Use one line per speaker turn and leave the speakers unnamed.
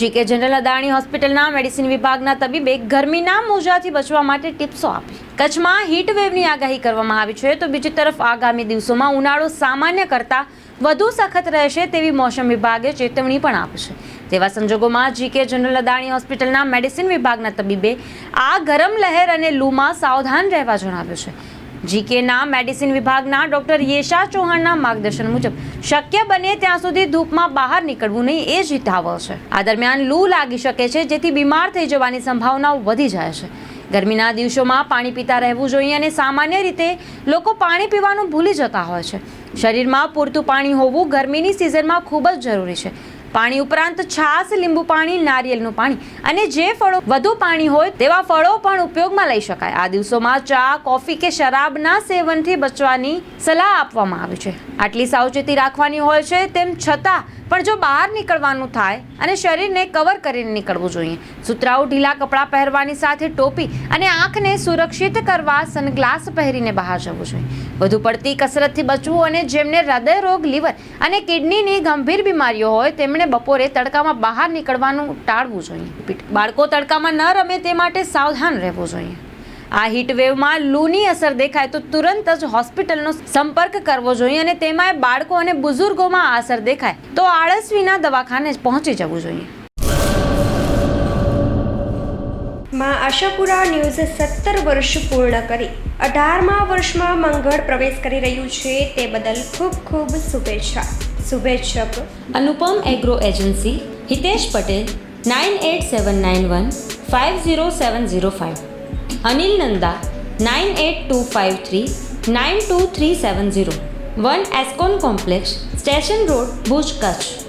GK general Adani હોસ્પિટલના medicine વિભાગના તબીબે ગરમીના મોજાથી બચવા માટે ટિપ્સો આપી. કચ્છમાં હીટ વેવની આગાહી કરવામાં આવી છે તો બીજી તરફ આગામી દિવસોમાં ઉનાળો સામાન્ય કરતાં વધુ સખત રહેશે તેવી મોસમ વિભાગે ચેતવણી પણ આપી છે. તેવા સંજોગોમાં જીકે જનરલ અદાણી હોસ્પિટલના મેડિસિન વિભાગના તબીબે આ ગરમ લહેર અને લૂમાં સાવધાન રહેવા જણાવ્યું છે. જીકેના મેડિસિન વિભાગના ડોક્ટર યેશા ચૌહાણના માર્ગદર્શન મુજબ શક્ય બને ત્યાં સુધી ધૂપમાં બહાર નીકળવું નહીં, એ જ હિતાવહ છે. આ દરમિયાન લૂ લાગી શકે છે, જેથી બીમાર થઈ જવાની સંભાવનાઓ વધી જાય છે. ગરમીના દિવસોમાં પાણી પીતા રહેવું જોઈએ અને સામાન્ય રીતે લોકો પાણી પીવાનું ભૂલી જતા હોય છે. શરીરમાં પૂરતું પાણી હોવું ગરમીની સિઝનમાં ખૂબ જ જરૂરી છે. પાણી ઉપરાંત છાશ, લીંબુ પાણી, નારિયેળનું પાણી અને જે ફળો વધુ પાણી હોય તેવા ફળો પણ ઉપયોગમાં લઈ શકાય. આ દિવસોમાં ચા, કોફી કે શરાબના સેવનથી બચવાની સલાહ આપવામાં આવી છે. આટલી સાવચેતી રાખવાની હોય છે તેમ છતાં પણ જો બહાર નીકળવાનું થાય અને શરીરને કવર કરીને નીકળવું જોઈએ. સુતરાઉ ઢીલા કપડાં પહેરવાની સાથે ટોપી અને આંખને સુરક્ષિત કરવા સનગ્લાસ પહેરીને બહાર જવું જોઈએ. વધુ પડતી કસરતથી બચવું અને જેમને હૃદય રોગ લીવર અને કિડનીની ગંભીર બીમારીઓ હોય તેમણે બપોરે તડકામાં બહાર નીકળવાનું ટાળવું જોઈએ. બાળકો તડકામાં ન રમે તે માટે સાવધાન રહેવું જોઈએ. આ હીટ વેવમાં લૂની અસર દેખાય તો તુરંત જ હોસ્પિટલનો સંપર્ક કરવો જોઈએ અને તેમાંય બાળકો અને બુઝુર્ગોમાં આ અસર દેખાય. તો આળસ વિના દવાખાને જ પહોંચી જવું જોઈએ.
માં આશાપુરા ન્યૂઝે સત્તર વર્ષ પૂર્ણ કરી. અઢારમા વર્ષમાં મંગળ પ્રવેશ કરી રહ્યું છે તે બદલ ખૂબ ખૂબ શુભેચ્છા. શુભેચ્છક.
Anupam agro agency Hitesh Patel nine eight seven nine one five zero seven zero five. Anil Nanda nine eight two five three nine two three seven zero one Escon complex station road, Bhuj Kutch.